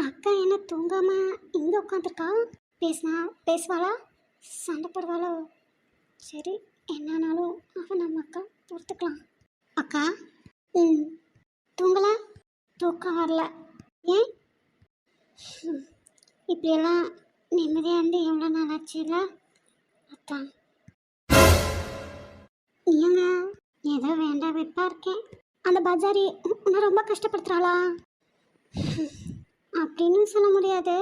அக்கா என்ன தூங்காம இங்கே உட்காந்துருக்கா பேசினா பேசுவாளா? சண்டை போடுவாளோ? சரி என்னானாலும் அவன் நம்ம அக்கா பொறுத்துக்கலாம். அக்கா ம் தூங்கல? தூக்கம் வரல. ஏன்? இப்படியெல்லாம் நிம்மதியாக இருந்து எவ்வளோ நாள் ஆச்சுல்ல அக்கா ஏங்க ஏதோ வேண்டாம் வெப்பாக இருக்கேன். அந்த பஜாரி உன்னை ரொம்ப கஷ்டப்படுத்துகிறாளா அப்படின்னு சொல்ல முடியாது.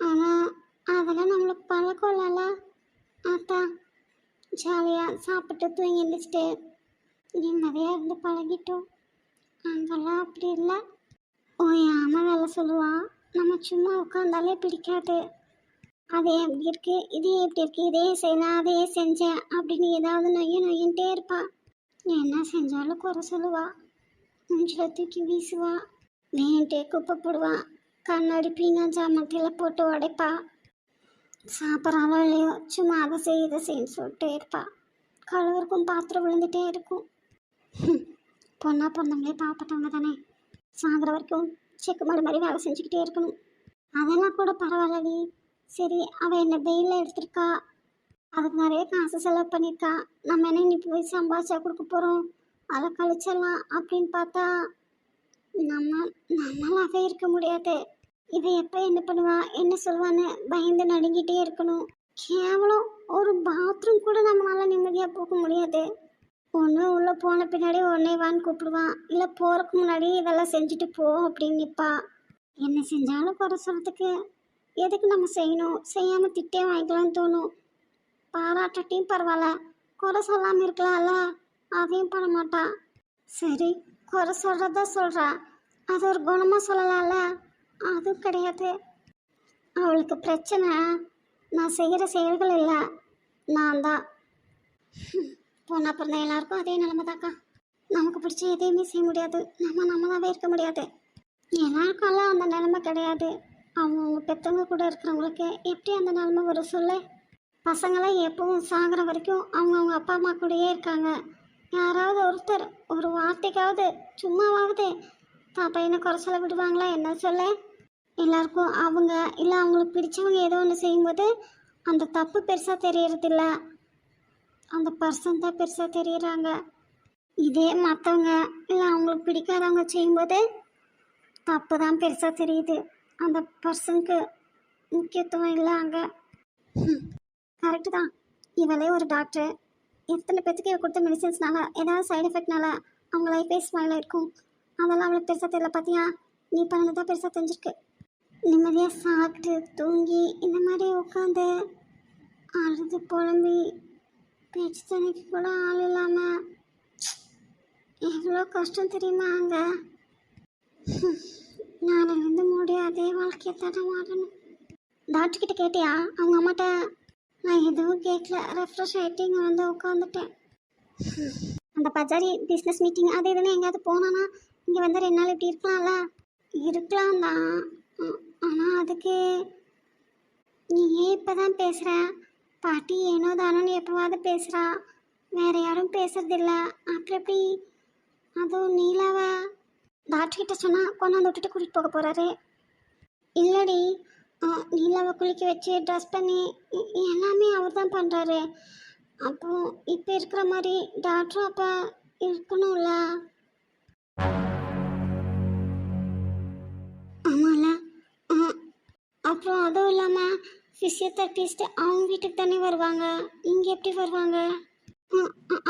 ஆனால் அதெல்லாம் நம்மளுக்கு பழக்கம் இல்லைல்ல அதான் ஜாலியாக சாப்பிட்டு தூங்கி எழுந்திரிச்சிட்டு நிம்மதியாக இருந்து பழகிட்டோம். அங்கெல்லாம் அப்படி இல்லை. ஓ என் அம்மா வேலை சொல்லுவாள் நம்ம சும்மா உட்காந்தாலே பிடிக்காது. அதே எப்படி இருக்குது இதே எப்படி இருக்கு இதே செய்யலாம் அதே செஞ்சேன் அப்படின்னு ஏதாவது நொய்ய நொய்யன்ட்டே இருப்பாள் என்ன செஞ்சாலும் குறை சொல்லுவாள் மூஞ்சில் தூக்கி வீசுவாள் வேண்டே குப்பை போடுவான் கண்ணாடி பீனா ஜாமத்தில் போட்டு உடைப்பா. சாப்பிட்றாளோ இல்லையோ சும்மா அதை செய் இதை செய்யு சொல்லிட்டே இருப்பா. கழுவருக்கும் பாத்திரம் விழுந்துட்டே இருக்கும். பொண்ணா பிறந்தவங்களே பாப்பட்டவங்க தானே. சாகிற வரைக்கும் செக்கு மாடு மாதிரி வேலை செஞ்சுக்கிட்டே இருக்கணும். அதெல்லாம் கூட பரவாயில்லடி. சரி அவள் என்ன பெயிலில் எடுத்திருக்கா? அதுக்கு நிறைய காசு செலவு பண்ணியிருக்கா. நம்ம என்ன இனி போய் சம்பாதிச்சா கொடுக்க போகிறோம் அதை கழிச்சிடலாம் அப்படின்னு பார்த்தா நம்ம நம்மளாவே இருக்க முடியாது. இதை எப்போ என்ன பண்ணுவா என்ன சொல்லுவான்னு பயந்து நடுங்கிட்டே இருக்கணும். கேவலம் ஒரு பாத்ரூம் கூட நம்மளால நிம்மதியாக போக முடியாது. ஒன்று உள்ளே போன பின்னாடி உடனே வான்னு கூப்பிடுவான் இல்லை போகிறதுக்கு முன்னாடி இதெல்லாம் செஞ்சுட்டு போ அப்படின்னு நிற்பா என்ன செஞ்சாலும் குறை சொல்கிறதுக்கு எதுக்கு நம்ம செய்யணும்? செய்யாமல் திட்டே வாங்கிக்கலாம்னு தோணும். பாராட்டட்டையும் பரவாயில்ல. குறை சொல்லாமல் இருக்கலாம்ல அதையும் பண்ண மாட்டா. சரி குறை சொல்கிறதா சொல்கிறா அது ஒரு குணமாக சொல்லலாம்ல? அதுவும் கிடையாது. அவளுக்கு பிரச்சனை. நான் செய்கிற செயல்கள் இல்லை. நான் தான். போனால் பிறந்த எல்லாருக்கும் அதே நிலைமை தாக்கா நமக்கு பிடிச்ச எதையுமே செய்ய முடியாது. நம்ம நம்மளாவே இருக்க முடியாது. எல்லாருக்கும்லாம் அந்த நிலைமை கிடையாது. அவங்கவுங்க பெற்றவங்க கூட இருக்கிறவங்களுக்கு எப்படி அந்த நிலைமை வரும் சொல்லு? பசங்களாம் எப்பவும் சாகிற வரைக்கும் அவங்கவுங்க அப்பா அம்மா கூடயே இருக்காங்க. யாராவது ஒருத்தர் ஒரு வார்த்தைக்காவது சும்மாவாவது தான் பையனை குறை சொல்ல விடுவாங்களா? என்ன சொல்ல? எல்லாருக்கும் அவங்க இல்லை அவங்களுக்கு பிடிச்சவங்க ஏதோ ஒன்று செய்யும்போது அந்த தப்பு பெருசாக தெரியறதில்ல. அந்த பர்சன் தான் பெருசாக தெரியறாங்க. இதே மற்றவங்க இல்லை அவங்களுக்கு பிடிக்காதவங்க செய்யும்போது தப்பு தான் பெருசாக தெரியுது. அந்த பர்சனுக்கு முக்கியத்துவம் இல்லை அங்கே கரெக்டு தான். இவளே ஒரு டாக்டர் எத்தனை பேத்துக்கு இவ கொடுத்த மெடிசன்ஸ்னால ஏதாவது சைடு எஃபெக்ட்னால அவங்க லைஃபே ஸ்மைலாக இருக்கும். அதெல்லாம் அவளுக்கு பெருசாக தெரியல பார்த்தியா நீ பண்ணது தான் பெருசாக தெரிஞ்சிருக்கு. நிம்மதியாக சாப்பிட்டு தூங்கி இந்த மாதிரி உட்காந்து அழுது புலம்பி பேச்சு தண்ணிக்கு கூட ஆள் இல்லாமல் எவ்வளோ கஷ்டம் தெரியுமா அங்கே? நாளையிலேருந்து முடியும் அதே வாழ்க்கையை தட மாறணும் டாக்டர் கேட்டியா? அவங்க அம்மாட்ட நான் எதுவும் கேட்கல. ரெஃப்ரெஷ் ஆகிட்டு இங்கே வந்து உட்காந்துட்டேன் அந்த பஜாரி பிஸ்னஸ் மீட்டிங் அது இதுன்னு எங்கேயாவது போனானா இங்கே வந்து ரெண்டு நாள் இப்படி இருக்கலாம்ல? இருக்கலாம் தான். ஆனால் அதுக்கு நீ ஏன் இப்போ தான் பேசுகிற பாட்டி ஏனோ தானோன்னு எப்போவாவது பேசுகிறா வேறு யாரும் பேசுறதில்ல. அப்புறம் எப்படி? அதுவும் நீலாவை டாக்டர்கிட்ட சொன்னால் கொண்டாந்து விட்டுட்டு கூட்டிகிட்டு போக போகிறாரு இல்லடி நீலாவை குளிக்க வச்சு ட்ரெஸ் பண்ணி எல்லாமே அவர் தான் பண்ணுறாரு அப்போ இப்போ இருக்கிற மாதிரி டாக்டரும் அப்போ இருக்கணும்ல? ஆமாம்ல ஆ, அப்புறம் அதுவும் இல்லாமல் ஃபிசியோதெரபிஸ்ட் அவங்க வீட்டுக்கு தானே வருவாங்க. இங்கே எப்படி வருவாங்க? ஆ,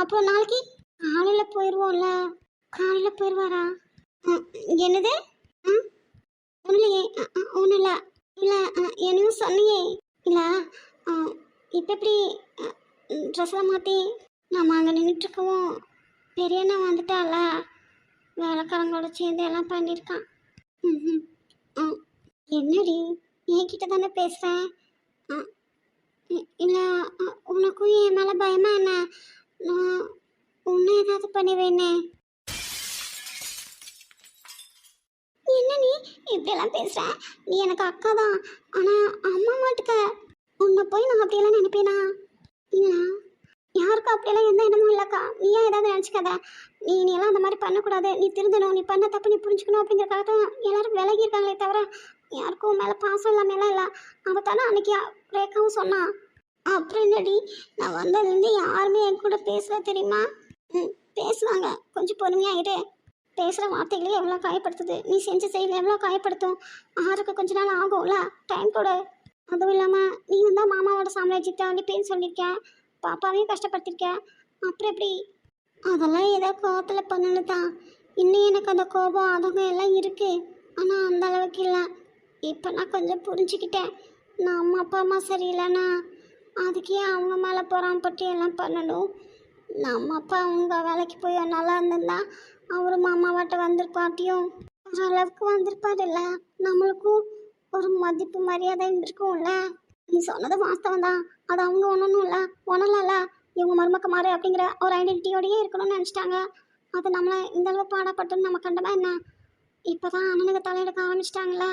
அப்புறம் நாளைக்கு காலையில் போயிடுவோம்ல காலையில் போயிடுவாரா ஆ, என்னது? ஆ ஒன்றுலையே ஒன்றும் இல்லை இல்லை என்னும் சொன்னியே. இல்லை இப்போ எப்படி ட்ரெஸ்ஸெல்லாம் மாற்றி நம்ம அங்கே நின்றுட்டுருக்கவும் பெரியண்ணா வந்துட்டால வேலைக்காரங்களோட சேர்ந்து எல்லாம் பண்ணியிருக்கான். ம் ஆ, என்னடி என்கிட்ட தானே பேசுகிறேன் இல்லை உனக்கும் என் மேலே பயமா என்ன? நான் உன்னை ஏதாவது பண்ணுவேனே என்ன நீ? இப்படியெல்லாம் பேசுற? நீ எனக்கு அக்கா தான் ஆனால் அம்மா மாட்டுக்க. உன்னை போய் நான் அப்படியெல்லாம் நினைப்பேனா? இல்லை. யாருக்கும் அப்படியெல்லாம் எந்த இடமும் இல்லைக்கா. நீ ஏன் ஏதாவது நினச்சிக்காத? நீ நீ எல்லாம் அந்த மாதிரி பண்ணக்கூடாது. நீ திருந்தணும். நீ பண்ண தப்பு நீ புரிஞ்சுக்கணும் அப்படிங்கிறக்காக தான் எல்லாரும் விலகியிருக்காங்களே தவிர யாருக்கும் மேலே பாசம் இல்லாமலாம் இல்லை. அவள் தானே அன்னைக்கு ரேக்காவும் சொன்னான் அப்புறம் என்னடி? நான் வந்ததுலேருந்து யாருமே என் கூட பேசல தெரியுமா? ம் பேசுவாங்க. கொஞ்சம் பொறுமையாக இரு. பேசுகிற வார்த்தைகளே எவ்வளோ காயப்படுத்துது? நீ செஞ்ச செயல் எவ்வளோ காயப்படுத்தும்? ஆறுக்கு கொஞ்ச நாள் ஆகும்ல? டைம் கொடு அதுவும் இல்லாமல் நீ வந்தா மாமாவோட சாம்ராஜ்யத்தை அனுப்பின்னு சொல்லியிருக்கேன். பாப்பாவையும் கஷ்டப்படுத்திருக்கேன் அப்புறம் எப்படி? அதெல்லாம் ஏதோ கோபத்தில் பண்ணல தான் இன்னும் எனக்கு அந்த கோபம் அதகம் எல்லாம் இருக்குது ஆனால் அந்த அளவுக்கு இல்லை. இப்போ நான் கொஞ்சம் புரிஞ்சுக்கிட்டேன். நான் அம்மா அப்பா அம்மா சரியில்லைண்ணா அதுக்கே அவங்க மேலே பொறாமப்பட்டு எல்லாம் பண்ணணும். நம்ம அப்பா அவங்க வேலைக்கு போய் நல்லா இருந்திருந்தா அவர் மாமாவாட்ட வந்திருப்பாட்டியும். ஓரளவுக்கு வந்திருப்பாருல்ல. நம்மளுக்கும் ஒரு மதிப்பு மரியாதை இருந்திருக்கும்ல. நீ சொன்னது வாஸ்தவம் தான். அது அவங்க ஒன்றும்ல ஒன்றலாம்ல இவங்க மருமக்க மாறு அப்படிங்கிற ஒரு ஐடென்டிட்டியோடயே இருக்கணும்னு நினச்சிட்டாங்க. அது நம்மளை இந்த அளவு பாடப்பட்டுன்னு நம்ம கண்டமா என்ன? இப்போ தான் அண்ணனுக்கு தலையெடுக்க ஆரம்பிச்சிட்டாங்களே.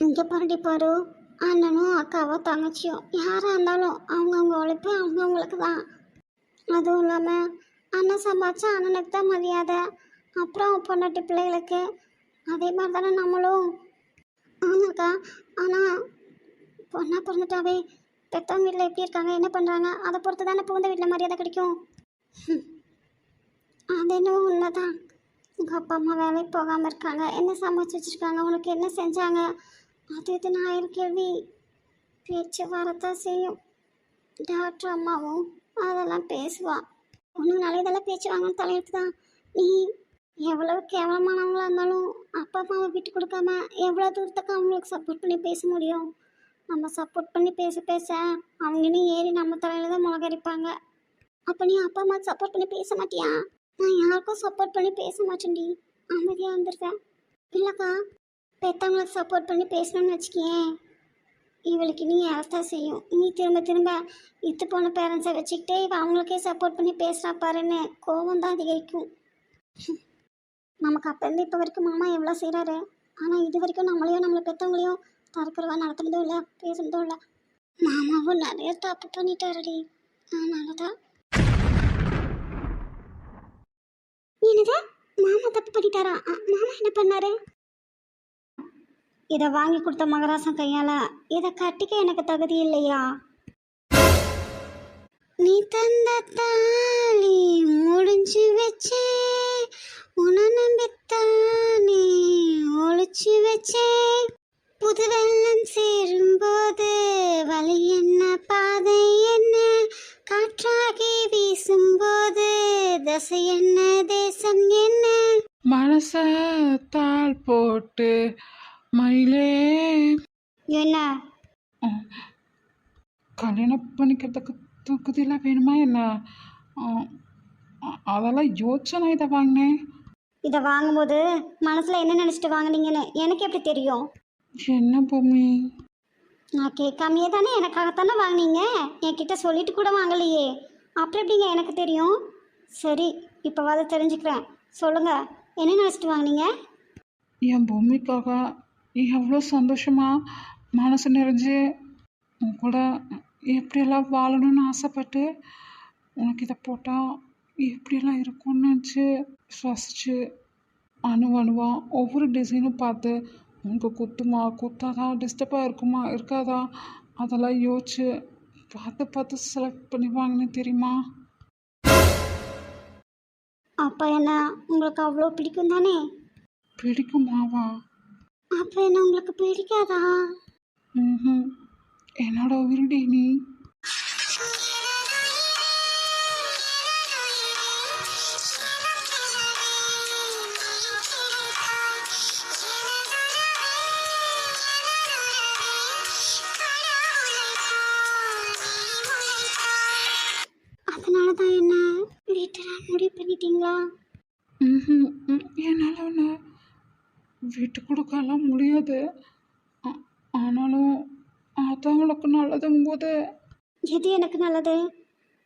இங்கே பாருடி பாரு. அண்ணனும் அக்காவோ தங்கச்சியோ யாராக இருந்தாலும் அவங்கவுங்க உழைப்பு அவங்கவுங்களுக்கு தான். அதுவும் இல்லாமல் அண்ணன் சம்பாதிச்சா அண்ணனுக்கு தான் மரியாதை. அப்புறம் பொண்டாட்டி பிள்ளைகளுக்கு அதே மாதிரி தானே நம்மளும். ஆமாக்கா ஆனால் பொண்ணா பிறந்துட்டாவே பெற்றவங்க வீட்டில் எப்படி இருக்காங்க என்ன பண்ணுறாங்க அதை பொறுத்து தானே புகுந்த வீட்டில் மரியாதை கிடைக்கும். அதென்னும் அது என்னவோ உண்மைதான். உங்கள் அப்பா அம்மா வேலைக்கு போகாமல் இருக்காங்க என்ன சமைச்சு வச்சுருக்காங்க உனக்கு என்ன செஞ்சாங்க அது இதுன்னு ஆயிரம் கேள்வி பேச்சு வரத்தான் செய்யும். டாக்டர் அம்மாவும் அதெல்லாம் பேசுவா. ஒன்றுனால இதெல்லாம் பேச்சு வாங்கணும் தலையெழுத்து தான் நீ எவ்வளவு கேவலமானவங்களாக இருந்தாலும் அப்பா அம்மாவை விட்டு கொடுக்காம எவ்வளோ தூரத்துக்கு அவங்களுக்கு சப்போர்ட் பண்ணி பேச முடியும்? நம்ம சப்போர்ட் பண்ணி பேச பேச அவங்கன்னு ஏறி நம்ம தலையில தான் முளகரிப்பாங்க அப்போ நீ அப்பா அம்மா சப்போர்ட் பண்ணி பேச மாட்டியா? நான் யாருக்கும் சப்போர்ட் பண்ணி பேச மாட்டேன்டி. அமைதியாக இருந்திருக்கேன் இல்லைக்கா பெற்றவங்களுக்கு சப்போர்ட் பண்ணி பேசணும்னு வச்சுக்கேன் இவளுக்கு நீ அர்த்தம் செய்யும். நீ திரும்ப திரும்ப இத்து போன பேரண்ட்ஸை வச்சுக்கிட்டே இவள் அவங்களுக்கே சப்போர்ட் பண்ணி பேசுகிறா பாருன்னு கோபம் தான் அதிகரிக்கும். நமக்கு அப்போருந்து இப்போ வரைக்கும் மாமா எவ்வளோ செய்கிறாரு ஆனால் இது வரைக்கும் நம்மளையும் நம்மளை பெற்றவங்களையும் தரக்குறவா நடத்துனதும் இல்லை பேசுனதும் இல்லை. மாமாவும் நிறைய தப்பு பண்ணிட்டாருடி. அதனால தான் என்னது? மாமா தப்பு பண்ணிட்டாரா? மாமா என்ன பண்ணாரு? இதை வாங்கி கொடுத்த மகராசன் கையால இதை கட்டிக்க எனக்கு தகுதி இல்லையா? நீ தந்த தாலி முடிஞ்சு வச்சே உன நம்பித்தானே ஒளிச்சு வச்சே. புது வெள்ளம் சேரும்போது வழி என்ன பாதை என்ன? காற்றாகி வீசும்போது தசை என்ன தேசம் என்ன? மனச தாள் போட்டு மயிலே. என்ன? கல்யாணம் பண்ணிக்கிறதுக்கு தகுதியெல்லாம் வேணுமா என்ன? அதெல்லாம் யோசனை இதை வாங்கினேன். இதை வாங்கும்போது மனசில் என்ன நினச்சிட்டு வாங்குனீங்கன்னு எனக்கு எப்படி தெரியும்? என்ன பூமி நான் கேட்காமையே தானே எனக்காகத்தானே வாங்குனீங்க? என்கிட்ட சொல்லிட்டு கூட வாங்கலையே. அப்புறம் எப்படிங்க எனக்கு தெரியும்? சரி இப்போவாது தெரிஞ்சுக்கிறேன். சொல்லுங்கள் என்ன நினச்சிட்டு வாங்குனீங்க? என் பூமிக்காக எவ்வளோ சந்தோஷமா மனசு நிறைஞ்சு உன் கூட எப்படியெல்லாம் வாழணும்னு ஆசைப்பட்டு உனக்கு இதை போட்டால் எப்படியெல்லாம் இருக்கும்னு நினச்சி சுவாசிச்சு அணு அணுவா ஒவ்வொரு டிசைனும் பார்த்து உனக்கு குத்துமா குத்தாதா டிஸ்டர்பாக இருக்குமா இருக்காதா? அதெல்லாம் யோசிச்சு பார்த்து பார்த்து செலக்ட் பண்ணி வாங்கினேன் தெரியுமா? அப்போ என்ன உங்களுக்கு அவ்வளோ பிடிக்கும் தானே? பிடிக்குமாவா? அப்போ என்ன உங்களுக்கு பிடிக்காதா? ம் என்னோட உயிரடி நீ? கொடுக்கலாம் ஆ- ஆனாலும் அதான் அவளுக்கு போது எது எனக்கு நல்லது.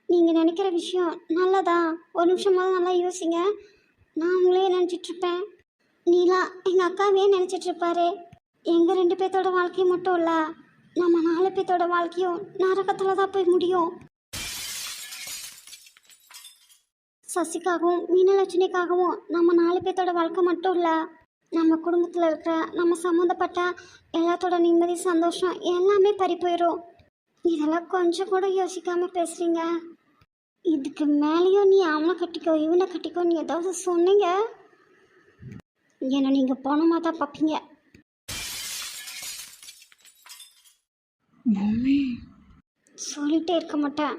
நீங்கள் நினைக்கிற விஷயம் நல்லதா? ஒரு நிமிஷமாவது நல்லா யோசிங்க. நான் உங்களே நினச்சிட்ருப்பேன். நீலா எங்கள் அக்காவே நினச்சிட்ருப்பாரு. எங்கள் ரெண்டு பேர்த்தோட வாழ்க்கையும் மட்டும் இல்லை நம்ம நாலு பேர்த்தோட வாழ்க்கையும் நரகத்தில் தான் போய் முடியும். சசிக்காகவும் மீனலட்சுமிக்காகவும் நம்ம நாலு பேர்த்தோட வாழ்க்கை மட்டும் இல்லை நம்ம குடும்பத்தில் இருக்கிற நம்ம சம்மந்தப்பட்ட எல்லாத்தோட நிம்மதி சந்தோஷம் எல்லாமே பறி போயிடும் இதெல்லாம் கொஞ்சம் கூட யோசிக்காம பேசுறீங்க? இதுக்கு மேலேயும் நீ அவனை கட்டிக்கோ இவனை கட்டிக்கோ நீ ஏதாவது சொன்னீங்க? என்னை நீங்கள் போனமாக தான் பார்ப்பீங்க. பூமி சொல்லிட்டே இருக்க மாட்டேன்.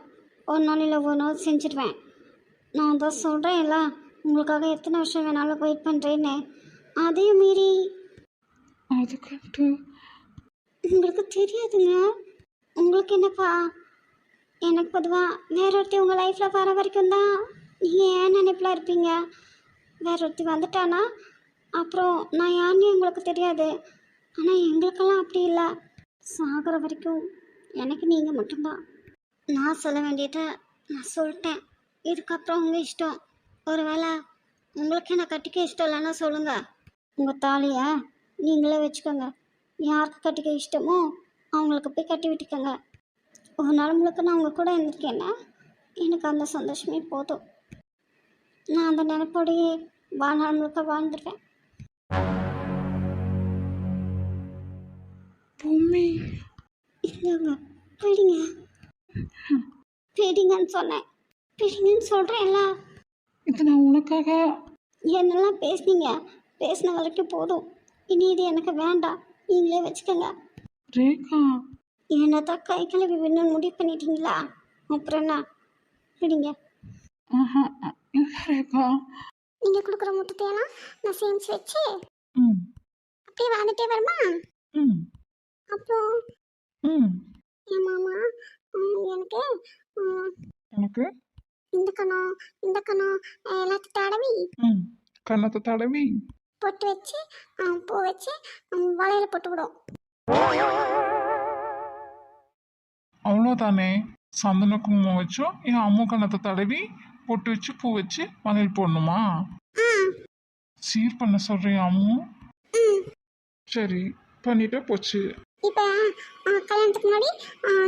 ஒரு நாள் இல்லை ஒரு நாள் செஞ்சிடுவேன் நான் தான் சொல்கிறேன்ல உங்களுக்காக எத்தனை வருஷம் வேணாலும் வெயிட் பண்ணுறேன்னு அதையும் மீறி அதுக்கிட்டு உங்களுக்கு தெரியாதுங்க. உங்களுக்கு என்னப்பா? எனக்கு பொதுவாக வேற ஒருத்தி உங்கள் லைஃப்பில் வர வரைக்கும் தான் நீங்கள் ஏன் நினைப்பில் இருப்பீங்க? வேற ஒருத்தி வந்துட்டானா? அப்புறம் நான் யாருன்னு உங்களுக்கு தெரியாது. ஆனால் எங்களுக்கெல்லாம் அப்படி இல்லை. சாகிற வரைக்கும் எனக்கு நீங்கள் மட்டும்தான். நான் சொல்ல வேண்டியதை நான் சொல்லிட்டேன். இதுக்கப்புறம் உங்கள் இஷ்டம். ஒருவேளை உங்களுக்கு என்ன கட்டிக்க இஷ்டம் இல்லைன்னா சொல்லுங்கள் உங்கள் தாலியை நீங்களே வச்சுக்கோங்க. யாருக்கு கட்டிக்க இஷ்டமோ அவங்களுக்கு போய் கட்டி விட்டுக்கோங்க. ஒரு நாள் முழுக்க நான் உங்கள் கூட இருந்திருக்கேன்னா எனக்கு அந்த சந்தோஷமே போதும். நான் அந்த நினைப்போடையே வாழ்நாள் முழுக்க வாழ்ந்துருவேன். பூமி இல்லைங்க பிடிங்க. பிடிங்கன்னு சொன்னேன். பிடிங்கன்னு சொல்கிறேன்ல இது நான் உனக்காக? என்னெல்லாம் பேசுனீங்க? பேசின வரைக்கும் போதும். இனி இது எனக்கு வேண்டாம். நீங்களே வச்சுக்கோங்க. ரேகா. என்னதான் கை கழுவி வேணும்னு முடிவு பண்ணிட்டீங்களா? அப்புறம் என்ன? பிடிங்க ஆஹா இல்லை ரேகா. நீங்கள் கொடுக்குற முட்டத்தையெல்லாம் நான் சேமிச்சு வச்சு ம். அப்படியே வாழ்ந்துட்டே வருமா? ம். அப்புறம் ம். என் மாமா? ம், எனக்கு ம், உனக்கு இந்த கணம் இந்த கணம் எல்லாத்தையும் தடவி. ம் கன்னத்தை தடவி. பொட்டு வச்சு பூ வச்சு வளையல போட்டு விடும். அவ்வளோதானே சந்தன குங்குமம் வச்சோம் என் அம்மா கன்னத்தை தடவி பொட்டு வச்சு பூ வச்சு மணல் போடணுமா? சீர் பண்ண சொல்றியா அம்மு? சரி பண்ணிட்டே போச்சு. இப்போ கல்யாணத்துக்கு முன்னாடி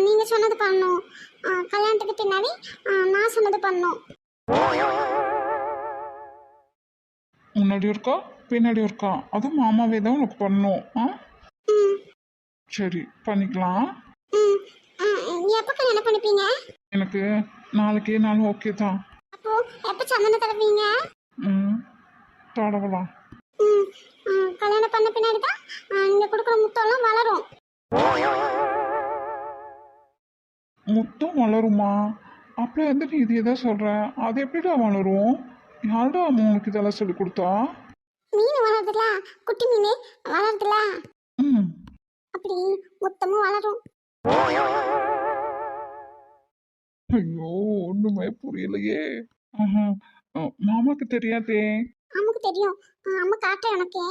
நீங்கள் சொன்னது பண்ணணும். கல்யாணத்துக்கு பின்னாடி நான் சொன்னது பண்ணணும். முன்னாடி இருக்கா? பின்னாடி இருக்கா? அதுவும் மாமாவே தான் உனக்கு பண்ணணும். ஆ? சரி பண்ணிக்கலாம். எப்போ கல்யாணம் பண்ணிப்பீங்க? எனக்கு நாளைக்கே நாளும் ஓகே தான். அப்போ எப்போ சந்தனம் தடவீங்க ம். தடவலாம். ம். கல்யாணம் பண்ண பின்னாடி தான் நீங்கள் கொடுக்குற முத்தம்லாம் வளரும். முத்தம் வளருமா? அப்புறம் எந்த நீ இது எதை சொல்கிற அது எப்படிடா வளரும்? யாருடா அம்மா உனக்கு இதெல்லாம் சொல்லி கொடுத்தா? மீன் வளருதுல குட்டி மீன் வளருதுல. ம். அப்படி மொத்தமும் வளரும். ஐயோ ஒன்றுமே புரியலையே. மாமாக்கு தெரியாதே. அம்முக்கு தெரியும். அம்மா காட்டுறேன் உனக்கு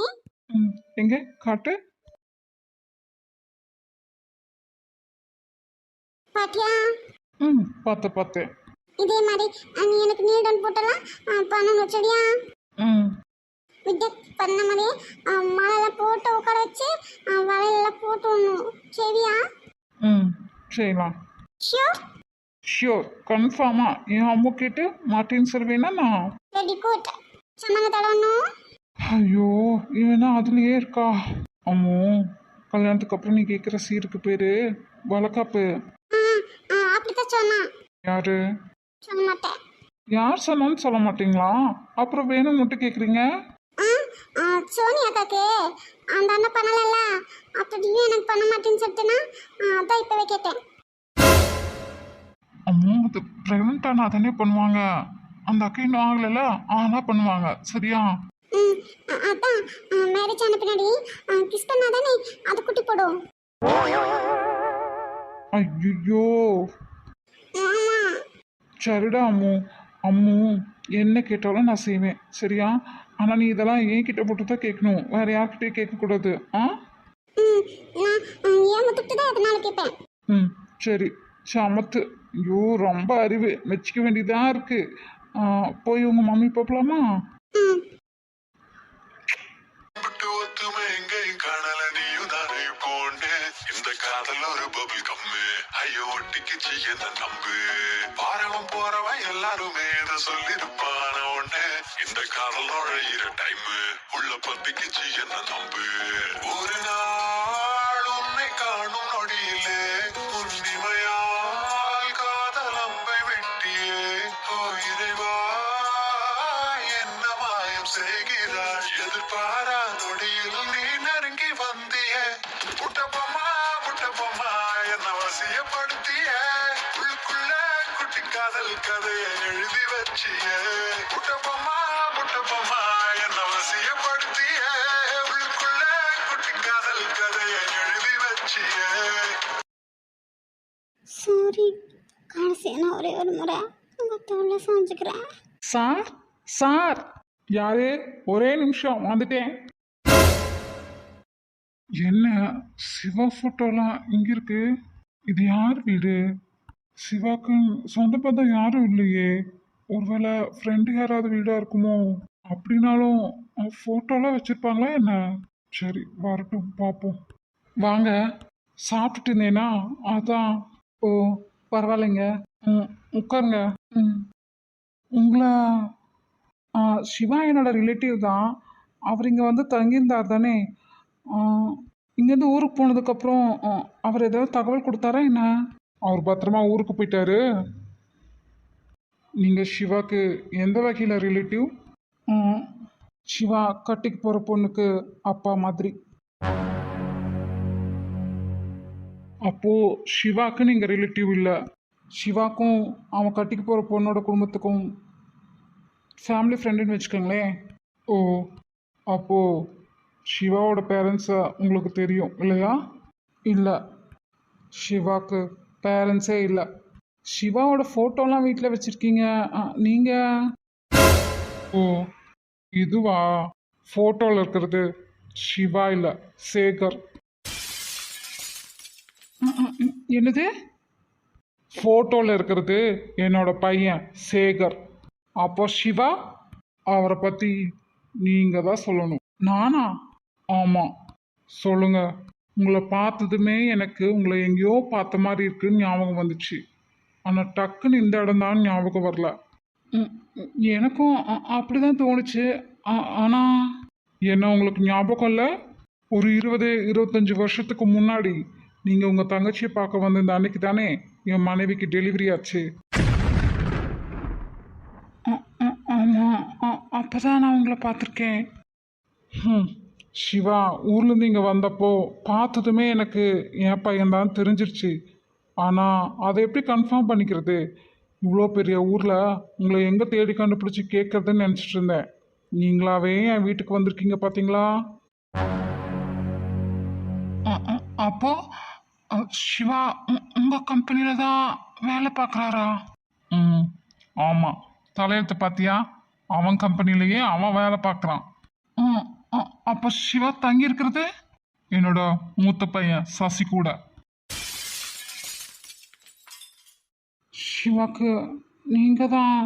ம் எங்க? காட்டு? பாட்டியா ம் பார்த்தேன் பார்த்தேன். இதே மாதிரி நீ எனக்கு நீடன் போட்டெல்லாம் ஆ, பண்ணணும் வச்சடியா ம். வித்யா பண்ண மாதிரியே மழைலாம் போட்டு உட்கார வச்சு வலையெல்லாம் போட்டு விடணும். சரியா? ம் செய்யலாம் ஷியோர் ஷியோர் கன்ஃபார்மா என் அம்மா கேட்டு மாட்டேன்னு சொல்வேனா நான்? ரெடி குட் சம்மங்க தடவணும். ஐயோ இவனா அதுலயே இருக்கா? அம்மோ கல்யாணத்துக்கு அப்புறம் நீ கேட்குற சீருக்கு பேரு? வளக்காப்பு ஆ அப்படித்தான் சொன்னான். யாரு? சொல்ல மாட்டேன். யார் சொன்னாலும் சொல்ல மாட்டீங்களா? அப்புறம் வேணும் மட்டும் கேட்குறீங்க சோனி அக்காக்கு. அந்த அண்ணன் பண்ணலல்ல? அப்படியும் எனக்கு பண்ண மாட்டேன்னு சொல்லிட்டுனா அதான் இப்போவே கேட்டேன். அம்மோ அது ப்ரெக்னென்ட் ஆனா தானே பண்ணுவாங்க. அந்த அக்கா இன்னும் ஆகலைல்ல? ஆனால் பண்ணுவாங்க. சரியா? அதான். மேரேஜ் ஆன பின்னாடி கிஸ் பண்ணாதானே அது குட்டி போடும். ஐயோ சரிடா அம்மு. அம்மு என்ன கேட்டாலும் நான் செய்வேன். சரியா? ஆனால் நீ இதெல்லாம் என் கிட்ட மட்டும் தான் கேட்கணும். வேற யார்கிட்டயும் கேட்கக்கூடாது. ஆ? ம் சரி. சமத்து. ஐயோ ரொம்ப அறிவு. மெச்சிக்க வேண்டியதாக இருக்கு. போய் உங்கள் மம்மி பார்க்கலாமா பட்டு ஒத்துமை எங்கேயும் காணல நீயும் தானே போண்டு இந்த காதல் ஒரு பபிள் கம்மு ஐயோ ஒட்டிக்குச்சு என்ன நம்பு. பாரவம் போறவன் எல்லாருமே இத சொல்லிருப்பான ஒண்ணு இந்த காதல் நுழையிற டைம் உள்ள பத்திக்குச்சு என்ன நம்பு. ஒரு நாள் உன்னை காணும் நொடியிலே உன்னிமையால் காதல் அம்பை வெட்டியே. ஓ இறைவா என்ன மாயம் செய்கிறாய்? எதிர்பாரா நொடியில் நீ நெருங்கி வந்திய. புட்டப்பம்மா புட்டப்பம்மா என்ன வசியப்படுத்திய? உள்ளுக்குள்ள குட்டி காதல் கதையை எழுதி வச்சிய. புட்டப்பம்மா புட்டப்பம்மா என்ன வசியப்படுத்திய? உள்ளுக்குள்ள குட்டி காதல் கதையை எழுதி வச்சிய. சாரி கடைசியாக நான் ஒரே ஒரு முறை உங்கள் தோளில் சாஞ்சுக்கிறேன். Sir sir. யாரு ஒரே நிமிஷம் வந்துட்டேன். என்ன சிவா ஃபோட்டோலாம் இங்க இருக்கு? இது யார் வீடு? சிவாக்கு சொந்த பந்தம் யாரும் இல்லையே. ஒருவேளை ஃப்ரெண்டு யாராவது வீடா இருக்குமோ? அப்படின்னாலும் ஃபோட்டோலாம் வச்சிருப்பாங்களா என்ன? சரி வரட்டும் பார்ப்போம் வாங்க சாப்பிட்டுட்டு இருந்தேனா? அதான். ஓ பரவாயில்லைங்க. ம் உட்காருங்க. ம். உங்களை ஆ, சிவா என்னோட ரிலேட்டிவ் தான். அவர் இங்கே வந்து தங்கியிருந்தார் தானே? இங்கேருந்து ஊருக்கு போனதுக்கப்புறம் அவர் ஏதாவது தகவல் கொடுத்தாரா என்ன? அவர் பத்திரமா ஊருக்கு போயிட்டாரு. நீங்கள் சிவாக்கு எந்த வகையில் ரிலேட்டிவ் சிவா கட்டிக்கு போகிற பொண்ணுக்கு அப்பா மாதிரி. அப்போது சிவாக்கு நீங்கள் ரிலேட்டிவ் இல்லை. சிவாக்கும் அவன் கட்டிக்கு போகிற பொண்ணோட குடும்பத்துக்கும் ஃபேமிலி ஃப்ரெண்டுன்னு வச்சுக்கோங்களேன். ஓ அப்போது சிவாவோட பேரண்ட்ஸை உங்களுக்கு தெரியும் இல்லையா? இல்லை. சிவாக்கு பேரண்ட்ஸே இல்லை. சிவாவோட ஃபோட்டோலாம் வீட்டில் வச்சுருக்கீங்க. நீங்கள் ஓ இதுவா? ஃபோட்டோவில் இருக்கிறது சிவா இல்லை சேகர். என்னது? ஃபோட்டோவில் இருக்கிறது என்னோட பையன் சேகர். அப்போ சிவா அவரை பற்றி நீங்கள் தான் சொல்லணும். நானா? ஆமாம் சொல்லுங்க. உங்களை பார்த்ததுமே எனக்கு உங்களை எங்கேயோ பார்த்த மாதிரி இருக்குன்னு ஞாபகம் வந்துச்சு. ஆனால் டக்குன்னு இந்த இடம் தான் ஞாபகம் வரல. எனக்கும் அ- அப்படிதான் தோணுச்சு. ஆனால் என்ன உங்களுக்கு ஞாபகம் இல்லை? ஒரு இருபது இருபத்தஞ்சி வருஷத்துக்கு முன்னாடி நீங்கள் உங்கள் தங்கச்சியை பார்க்க வந்திருந்த அன்னைக்கு தானே என் மனைவிக்கு டெலிவரி ஆச்சு. ஆமாம் அப்போ தான் நான் உங்களை பார்த்துருக்கேன். ம் சிவா ஊர்லேருந்து இங்கே வந்தப்போ பார்த்ததுமே எனக்கு என் பையன்தான் தெரிஞ்சிருச்சு. ஆனால் அதை எப்படி கன்ஃபார்ம் பண்ணிக்கிறது? இவ்வளோ பெரிய ஊரில் உங்களை எங்கே தேடி கண்டுபிடிச்சி கேட்குறதுன்னு நினச்சிட்டு இருந்தேன். நீங்களாவே என் வீட்டுக்கு வந்திருக்கீங்க பார்த்தீங்களா அப்போ சிவா உங்கள் கம்பெனியில் தான் வேலை பார்க்குறாரா? ம் ஆமாம் தலையெழுத்து பார்த்தியா அவன் கம்பெனிலேயே அவன் வேலை பார்க்குறான். அப்போ சிவா தங்கி இருக்கிறது என்னோட மூத்த பையன் சசி கூட. சிவாக்கு நீங்க தான்.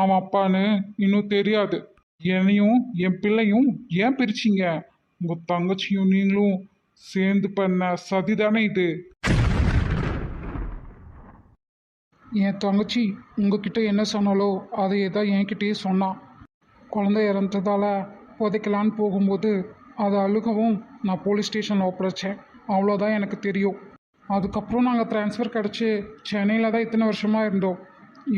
அவன் அப்பான்னு இன்னும் தெரியாது. என்னையும் என் பிள்ளையும் ஏன் பிரிச்சிங்க? உங்க தங்கச்சியும் நீங்களும் சேர்ந்து பண்ண சதி தானே இது. என் தங்கச்சி உங்ககிட்ட என்ன சொன்னாலோ அதையே தான் என்கிட்டயே சொன்னான். குழந்தை இறந்ததால புதைக்கலான்னு போகும்போது அதை அழுகவும் நான் போலீஸ் ஸ்டேஷனில் ஒப்படைச்சேன். அவ்வளோதான் எனக்கு தெரியும். அதுக்கப்புறம் நாங்கள் ட்ரான்ஸ்ஃபர் கிடச்சி சென்னையில் தான் இத்தனை வருஷமாக இருந்தோம்.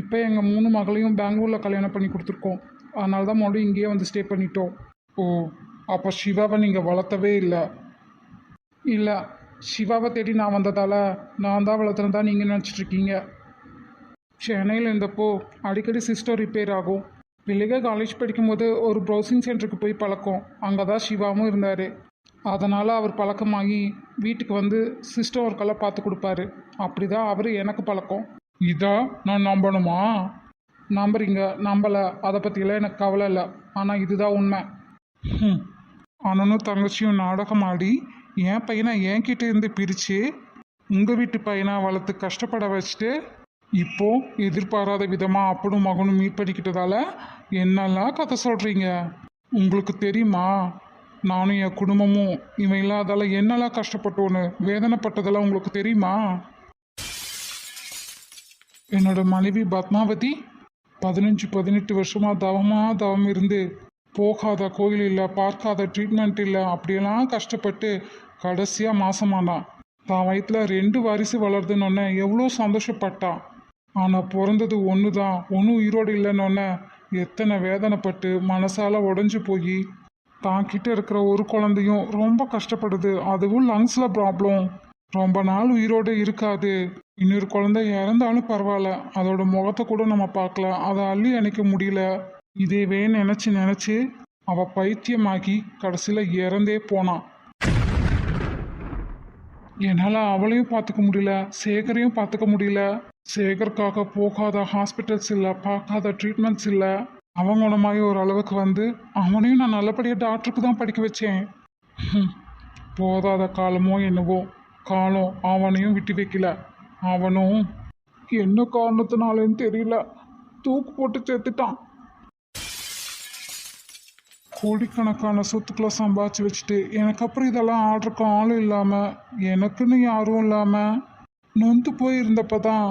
இப்போ எங்கள் மூணு மகளையும் பெங்களூரில் கல்யாணம் பண்ணி கொடுத்துருக்கோம். அதனால தான் மறுபடியும் இங்கேயே வந்து ஸ்டே பண்ணிட்டோம். ஓ அப்போ சிவாவை நீங்கள் வளர்த்தவே இல்லை. இல்லை சிவாவை தேடி நான் வந்ததால் நான் தான் வளர்த்துறதா நீங்கள் நினச்சிட்ருக்கீங்க சென்னையில் இருந்தப்போ அடிக்கடி சிஸ்டம் ரிப்பேர் ஆகும். பிள்ளைக காலேஜ் படிக்கும்போது ஒரு ப்ரௌசிங் சென்டருக்கு போய் பழக்கம். அங்கே தான் சிவாவும் இருந்தார். அதனால் அவர் பழக்கமாகி வீட்டுக்கு வந்து சிஸ்டம் ஒர்க்கெல்லாம் பார்த்து கொடுப்பாரு. அப்படி தான் அவர் எனக்கு பழக்கம். இதா நான் நம்பணுமா? நம்புறீங்க நம்பலை. அதை பற்றியெல்லாம் எனக்கு கவலை இல்லை. ஆனால் இதுதான் உண்மை. ம் அண்ணனும் தங்கச்சியும் நாடகம் ஆடி என் பையனை என்கிட்ட இருந்து பிரித்து உங்கள் வீட்டு பையனை வளர்த்து கஷ்டப்பட வச்சுட்டு இப்போ எதிர்பாராத விதமாக அப்பனும் மகனும் மீட் பண்ணிக்கிட்டதால என்னெல்லாம் கதை சொல்கிறீங்க உங்களுக்கு தெரியுமா? நானும் என் குடும்பமும் இவன் இல்லாதால என்னெல்லாம் கஷ்டப்பட்டோன்னு வேதனைப்பட்டதெல்லாம் உங்களுக்கு தெரியுமா? என்னோட மனைவி பத்மாவதி பதினஞ்சு பதினெட்டு வருஷமாக தவமாக தவம் இருந்து போகாத கோயில் இல்லை பார்க்காத ட்ரீட்மெண்ட் இல்லை அப்படியெல்லாம் கஷ்டப்பட்டு கடைசியாக மாசமானான் தான் வயிற்றுல ரெண்டு வாரிசு வளருதுன்னு எவ்வளோ சந்தோஷப்பட்டான் ஆனால் பிறந்தது ஒன்று தான் ஒன்றும் உயிரோடு இல்லைன்னொன்னே எத்தனை வேதனைப்பட்டு மனசால் உடஞ்சி போய் தான்கிட்ட இருக்கிற ஒரு குழந்தையும் ரொம்ப கஷ்டப்படுது. அதுவும் லங்ஸில் ப்ராப்ளம் ரொம்ப நாள் உயிரோடு இருக்காது. இன்னொரு குழந்தை இறந்தாலும் பரவாயில்ல. அதோட முகத்தை கூட நம்ம பார்க்கல. அதை அள்ளி அணைக்க முடியல. இதேவே நினச்சி நினச்சி அவள் பைத்தியமாகி கடைசியில் இறந்தே போனான் என்னால் அவளையும் பார்த்துக்க முடியல. சேகரையும் பார்த்துக்க முடியல. சேகருக்காக போகாத ஹாஸ்பிட்டல்ஸ் இல்லை பார்க்காத ட்ரீட்மெண்ட்ஸ் இல்லை. அவன் குணமாகி ஒரு அளவுக்கு வந்து அவனையும் நான் நல்லபடியாக டாக்டருக்கு தான் படிக்க வச்சேன். போதாத காலமோ என்னவோ காலம் அவனையும் விட்டு வைக்கல. அவனும் என்ன காரணத்தினாலேன்னு தெரியல தூக்கு போட்டு சேர்த்துட்டான் கோடிக்கணக்கான சொத்துக்களை சம்பாதிச்சு வச்சுட்டு எனக்கு அப்புறம் இதெல்லாம் ஆர்டருக்கு ஆளும் இல்லாமல் எனக்குன்னு யாரும் இல்லாமல் நொந்து போயிருந்தப்ப தான்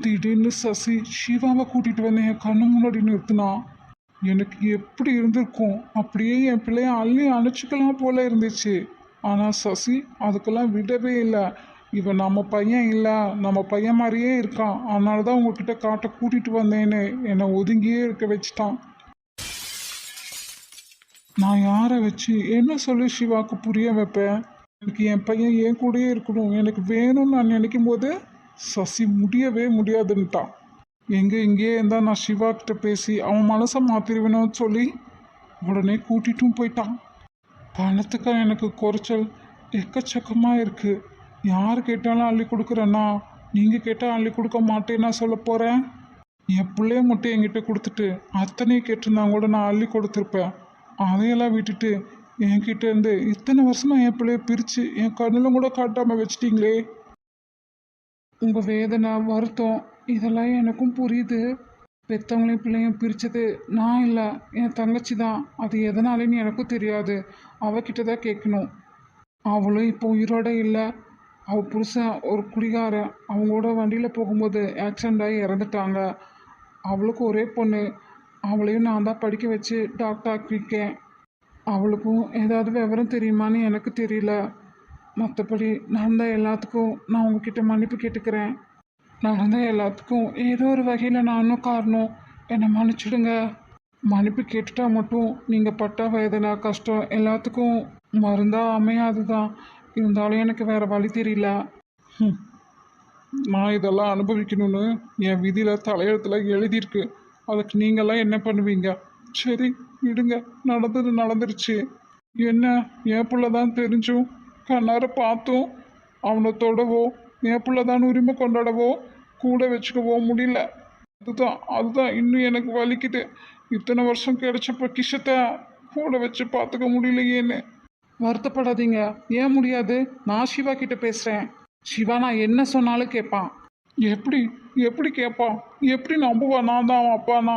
திடீர்னு சசி சிவாவை கூட்டிகிட்டு வந்து என் கண்ணு முன்னாடி நிறுத்தினா எனக்கு எப்படி இருந்திருக்கும்? அப்படியே என் பிள்ளைய அள்ளி அணைச்சிக்கலாம் போல இருந்துச்சு. ஆனால் சசி அதுக்கெல்லாம் விடவே இல்லை. இவன் நம்ம பையன் இல்லை. நம்ம பையன் மாதிரியே இருக்கான். அதனால தான் உங்ககிட்ட காட்ட கூட்டிகிட்டு வந்தேன்னு என்னை ஒதுங்கியே இருக்க வச்சிட்டான். நான் யாரை வச்சு என்ன சொல்லி சிவாவுக்கு புரிய வைப்பேன்? எனக்கு என் பையன் என் கூடயே இருக்கணும். எனக்கு வேணும்னு நான் நினைக்கும் போது சசி முடியவே முடியாதுன்ட்டான். எங்கே இங்கேயே இருந்தால் நான் சிவா கிட்ட பேசி அவன் மனசை மாற்றிடுவேணும்னு சொல்லி உடனே கூட்டிட்டும் போயிட்டான். பணத்துக்கு எனக்கு குறைச்சல் எக்கச்சக்கமாக இருக்குது யார் கேட்டாலும் அள்ளி கொடுக்குறேன்னா நீங்கள் கேட்டால் அள்ளி கொடுக்க மாட்டேன்னா சொல்ல போகிறேன் என் பிள்ளைய மட்டும் என்கிட்ட கொடுத்துட்டு அத்தனையும் கேட்டிருந்தா கூட நான் அள்ளி கொடுத்துருப்பேன். அதையெல்லாம் விட்டுட்டு என்கிட்ட இருந்து இத்தனை வருஷமாக என் பிள்ளைய பிரித்து என் கண்ணில் கூட காட்டாமல் வச்சிட்டிங்களே. உங்கள் வேதனை வருத்தம் இதெல்லாம் எனக்கும் புரியுது. பெற்றவங்களையும் பிள்ளையும் பிரித்தது நான் இல்லை. என் தங்கச்சி தான். அது எதனாலேன்னு எனக்கும் தெரியாது. அவகிட்ட தான் கேட்கணும். அவளும் இப்போ உயிரோட இல்லை. அவள் புருஷன் ஒரு குடிகாரன். அவங்களோட வண்டியில் போகும்போது ஆக்சிடெண்ட் ஆகி இறந்துட்டாங்க. அவளுக்கு ஒரே பொண்ணு. அவளையும் நான் தான் படிக்க வச்சு டாக்டர் ஆக்கிருக்கேன் அவளுக்கும் ஏதாவது விவரம் தெரியுமான்னு எனக்கு தெரியல. மற்றபடி நடந்த எல்லாத்துக்கும் நான் உங்ககிட்ட மன்னிப்பு கேட்டுக்கிறேன். நடந்த எல்லாத்துக்கும் ஏதோ ஒரு வகையில் நானும் காரணம். என்னை மன்னிச்சிடுங்க. மன்னிப்பு கேட்டுட்டா மட்டும் நீங்கள் பட்ட வேதனை கஷ்டம் எல்லாத்துக்கும் மருந்தாக அமையாது தான் இருந்தாலும் எனக்கு வேறு வழி தெரியல. நான் இதெல்லாம் அனுபவிக்கணும்னு என் விதியில் தலையெழுத்தில் எழுதியிருக்கு. அதுக்கு நீங்கள்லாம் என்ன பண்ணுவீங்க? சரி விடுங்க. நடந்தது நடந்துருச்சு. என்ன? என் பிள்ளை தான் தெரிஞ்சும் கண்ணார பார்த்தும் அவனை தொடவோ என் பிள்ளைதான் உரிமை கொண்டாடவோ கூட வச்சுக்கவோ முடியல. அதுதான் அதுதான் இன்னும் எனக்கு வலிக்குது. இத்தனை வருஷம் கிடைச்ச பொக்கிஷத்தை கூட வச்சு பார்த்துக்க முடியலையேன்னு. வருத்தப்படாதீங்க ஏன் முடியாது? நான் சிவா கிட்ட பேசுகிறேன் சிவா நான் என்ன சொன்னாலும் கேட்பான். எப்படி எப்படி கேட்பான்? எப்படி நம்புவான் நான் தான் அவன் அப்பானா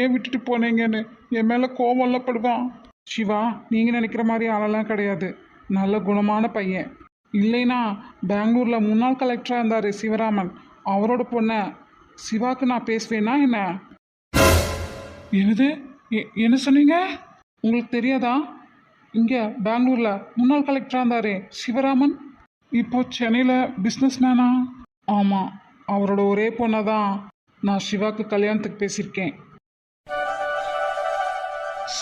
ஏன் விட்டுட்டு போனீங்கன்னு? என் மேலே கோவம்லாம் படுவான். சிவா நீங்கள் நினைக்கிற மாதிரி ஆளெல்லாம் கிடையாது. நல்ல குணமான பையன். இல்லைனா பெங்களூரில் முன்னாள் கலெக்டராக இருந்தார் சிவராமன் அவரோட பொண்ணை சிவாக்கு நான் பேசுவேனா என்ன? என்னது? எ- என்ன சொன்னீங்க? உங்களுக்கு தெரியாதா? இங்கே பெங்களூரில் முன்னாள் கலெக்டராக இருந்தார் சிவராமன்? இப்போ சென்னையில் பிஸ்னஸ் மேனா ஆமாம் அவரோட ஒரே பொண்ணை தான் நான் சிவாக்கு கல்யாணத்துக்கு பேசியிருக்கேன்.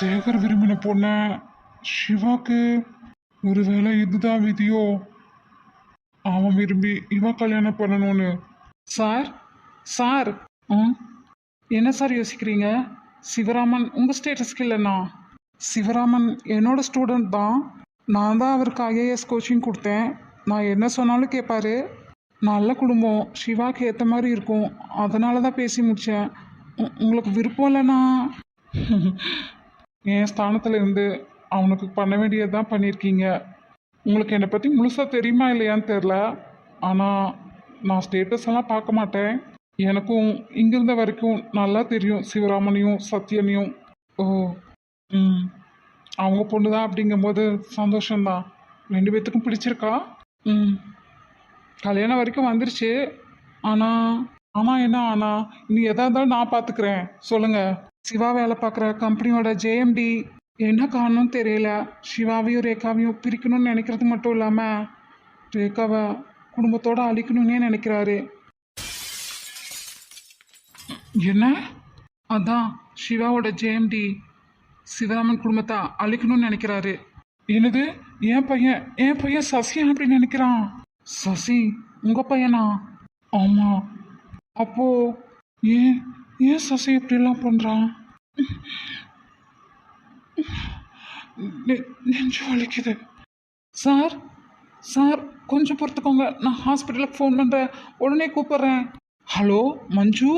சேகர் விரும்பின பொண்ணை சிவாக்கு ஒருவேளை இதுதான் விதியோ? அவன் விரும்பி இவ கல்யாணம் பண்ணணும்னு. Sir sir. ஆ என்ன சார் யோசிக்கிறீங்க? சிவராமன் உங்கள் ஸ்டேட்டஸ்க்கு இல்லைண்ணா. சிவராமன் என்னோட ஸ்டூடெண்ட் தான். நான் தான் அவருக்கு ஐஏஎஸ் கோச்சிங் கொடுத்தேன். நான் என்ன சொன்னாலும் கேட்பாரு. நல்ல குடும்பம். சிவாக்கு ஏற்ற மாதிரி இருக்கும். அதனால தான் பேசி முடித்தேன் உங்களுக்கு விருப்பம் இல்லைண்ணா? என் ஸ்தானத்தில் இருந்து அவனுக்கு பண்ண வேண்டியது தான் பண்ணியிருக்கீங்க. உங்களுக்கு என்னை பற்றி முழுசாக தெரியுமா இல்லையான்னு தெரில ஆனால் நான் ஸ்டேட்டஸ் எல்லாம் பார்க்க மாட்டேன். எனக்கும் இங்கிருந்த வரைக்கும் நல்லா தெரியும். சிவராமனையும் சத்யனையும். ஓ ம். அவங்க பொண்ணு தான் அப்படிங்கும்போது சந்தோஷம்தான். ரெண்டு பேர்த்துக்கும் பிடிச்சிருக்கா? ம். கல்யாணம் வரைக்கும் வந்துருச்சு. ஆனால் ஆனால் என்ன ஆனால் இனி எதாக இருந்தாலும் நான் பார்த்துக்கிறேன் சொல்லுங்கள் சிவா வேலை பார்க்குற கம்பெனியோட ஜேஎம்டி என்ன காரணம் தெரியல. சிவாவையும் ரேகாவையும் பிரிக்கணும்னு நினைக்கிறது மட்டும் இல்லாமல் ரேகாவை குடும்பத்தோட அழிக்கணும்னே நினைக்கிறாரு. என்ன? அதான் சிவாவோட ஜேஎம்டி சிவராமன் குடும்பத்தை அழிக்கணும்னு நினைக்கிறாரு. என்னது? என் பையன் என் பையன் சசியா அப்படி நினைக்கிறான். சசி உங்கள் பையனா? ஆமாம் அப்போது ஏன் ஏன் சசி இப்படிலாம் பண்ணுறான் நெஞ்சு வலிக்குது சார் சார் கொஞ்சம் பொறுத்துக்கோங்க நான் ஹாஸ்பிட்டலுக்கு ஃபோன் பண்ணுறேன் உடனே கூப்பிட்றேன் ஹலோ மஞ்சு